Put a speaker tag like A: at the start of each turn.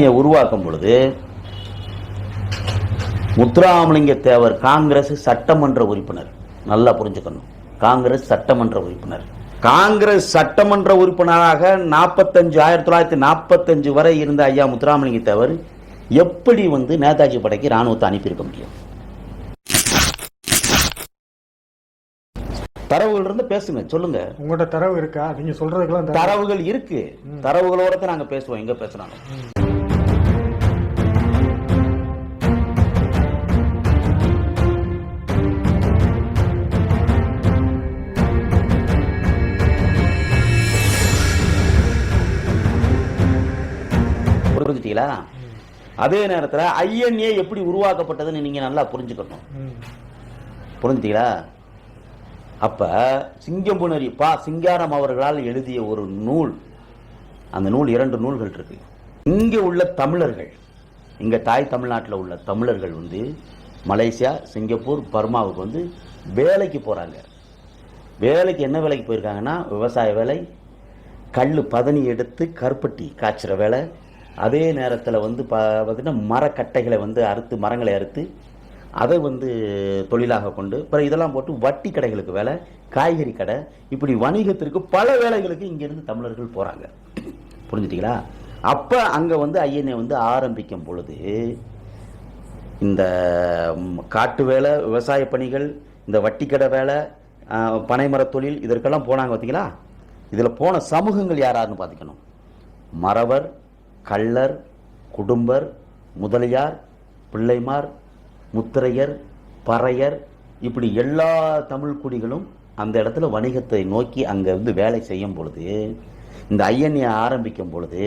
A: உருவாக்கும் பொழுது முத்துராமலிங்க தேவர் காங்கிரஸ் சட்டமன்ற உறுப்பினர். நல்லா புரிஞ்சுக்கணும். காங்கிரஸ் சட்டமன்ற உறுப்பினர். காங்கிரஸ் சட்டமன்ற உறுப்பினராக நாற்பத்தஞ்சு ஆயிரத்தி தொள்ளாயிரத்தி நாற்பத்தஞ்சு வரை இருந்த ஐயா முத்துராமலிங்க தேவர் எப்படி வந்து நேதாஜி படைக்கு ராணுவத்தை அனுப்பியிருக்க முடியும்? தரவுகள் இருந்து பேசுங்க சொல்லுங்க.
B: உங்கள்கிட்ட தரவு இருக்கா? நீங்க சொல்றதுக்கெல்லாம் தரவு
A: தரவுகள் இருக்கு. தரவுகளோட நாங்க பேசுவோம். எங்க பேசுறாங்க புரிஞ்சுட்டீங்களா அதே நேரத்துல ஐஎன்ஏ எப்படி உருவாக்கப்பட்டதுன்னு நீங்க நல்லா புரிஞ்சுக்கணும். புரிஞ்சுட்டீங்களா? அப்ப சிங்கம்புணரி பா சிங்காரம் அவர்களால் எழுதிய ஒரு நூல் அந்த நூல் இரண்டு நூல்கள் இருக்கு. இங்க உள்ள தமிழர்கள் இங்க தாய் தமிழ்நாட்டில் உள்ள தமிழர்கள் வந்து மலேசியா சிங்கப்பூர் பர்மாவுக்கு வந்து வேலைக்கு போறாங்க. வேலைக்கு என்ன வேலைக்கு போயிருக்காங்கன்னா விவசாய வேலை கல் பதனி எடுத்து கருப்பட்டி காய்ச்சுற வேலை அதே நேரத்தில் வந்து பா பார்த்தீங்கன்னா மரக்கட்டைகளை வந்து அறுத்து மரங்களை அறுத்து அதை வந்து தொழிலாக கொண்டு அப்புறம் இதெல்லாம் போட்டு வட்டி கடைகளுக்கு வேலை காய்கறி கடை இப்படி வணிகத்திற்கு பல வேலைகளுக்கு இங்கேருந்து தமிழர்கள் போகிறாங்க புரிஞ்சுட்டீங்களா? அப்போ அங்கே வந்து ஐஎன்ஏ வந்து ஆரம்பிக்கும் பொழுது இந்த காட்டு வேலை விவசாய பணிகள் இந்த வட்டிக்கடை வேலை பனைமரத் தொழில் இதற்கெல்லாம் போனாங்க பார்த்தீங்களா இதில் போன சமூகங்கள் யாராருன்னு பார்த்துக்கணும் மறவர் கள்ளர் குடும்பர் முதலியார் பிள்ளைமார் முத்திரையர் பறையர் இப்படி எல்லா தமிழ் குடிகளும் அந்த இடத்துல வணிகத்தை நோக்கி அங்கே வந்து வேலை செய்யும் பொழுது இந்த ஐஎன்ஏ ஆரம்பிக்கும் பொழுது